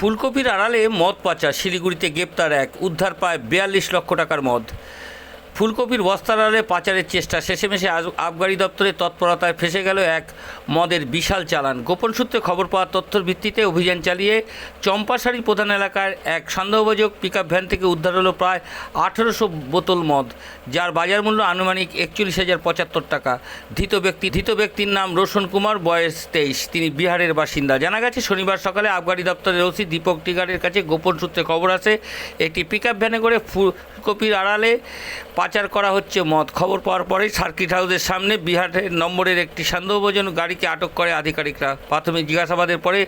ফুলকপির আড়ালে মদ পাচার। শিলিগুড়িতে গ্রেপ্তার এক উদ্ধার পায় বিয়াল্লিশ লক্ষ টাকার মদ। ফুলকপির বস্তার আড়ালে পাচারের চেষ্টা। শেষেমেশে আবগারি দপ্তরের তৎপরতায় ফেসে গেল এক মদের বিশাল চালান। গোপন সূত্রে খবর পাওয়া তথ্যের ভিত্তিতে অভিযান চালিয়ে চম্পাশাড়ি প্রধান এলাকার এক সন্দেহভাজক পিকআপ ভ্যান থেকে উদ্ধার হলো প্রায় আঠেরোশো বোতল মদ, যার বাজার মূল্য আনুমানিক একচল্লিশ হাজার পঁচাত্তর টাকা। ধৃত ব্যক্তি, ধৃত ব্যক্তির নাম রোশন কুমার, বয়স তেইশ। তিনি বিহারের বাসিন্দা। জানা গেছে, শনিবার সকালে আবগারি দপ্তরের ওসি দীপক টিগারের কাছে গোপন সূত্রে খবর আসে, একটি পিকআপ ভ্যানে করে ফুলকপির আড়ালে পাচার করা হচ্ছে মদ। খবর পাওয়ার পরেই সার্কিট হাউসের সামনে বিহারের নম্বরের একটি সন্দেহভাজন গাড়িকে আটক করে আধিকারিকরা। প্রাথমিক জিজ্ঞাসাবাদের পরে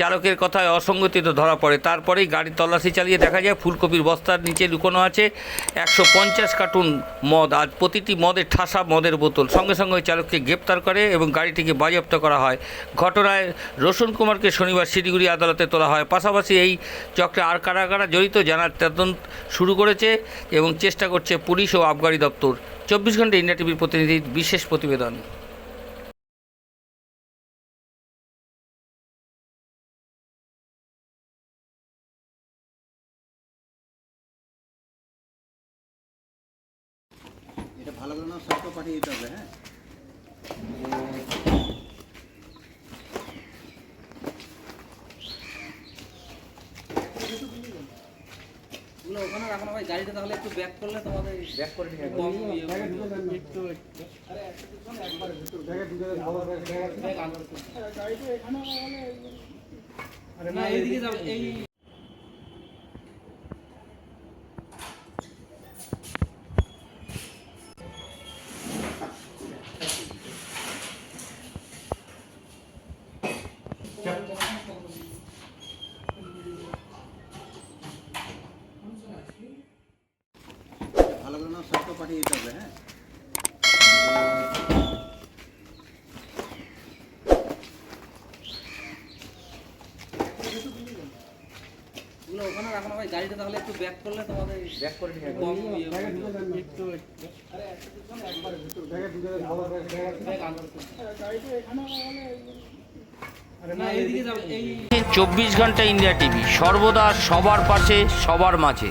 চালকের কথায় অসঙ্গতিত ধরা পড়ে। তারপরেই গাড়ির তল্লাশি চালিয়ে দেখা যায়, ফুলকপির বস্তার নিচে লুকোনো আছে একশো পঞ্চাশ কার্টুন মদ। আজ প্রতিটি মদের ঠাসা মদের বোতল। সঙ্গে সঙ্গে ওই চালককে গ্রেপ্তার করে এবং গাড়িটিকে বাজেয়াপ্ত করা হয়। ঘটনায় রোশন কুমারকে শনিবার শিলিগুড়ি আদালতে তোলা হয়। পাশাপাশি এই চক্রে আর কারা কারা জড়িত জানার তদন্ত শুরু করেছে এবং চেষ্টা করছে পুলিশ ও আবগারি দপ্তর, চব্বিশ ঘণ্টা ইন্ডিয়া টিভির প্রতিনিধির বিশেষ প্রতিবেদন। এটা ভালো করে না সবটা পাঠিয়ে দিতে হবে হ্যাঁ? ওগুলো ওখানে রাখো না ভাই গাড়িটা তাহলে একটু ব্যাক করলে তোমাদের ব্যাক করে নিয়ে কম ইয়ে হবে। ব্যাগ আনলোড করতে। না। এইদিকে যাবে এই এটা না পাঠিয়ে দিতে হবে হ্যাঁ ওখানে রাখো না ভাই গাড়িটা তাহলে একটু ব্যাক করলে তোমাদের ব্যাক করে নিয়ে কম ইয়ে হবে। ব্যাগ আনলোড করতে। না এইদিকে যাবে এই চব্বিশ ঘণ্টা ইন্ডিয়া টিভি সর্বদা সবার পাশে সবার মাঝে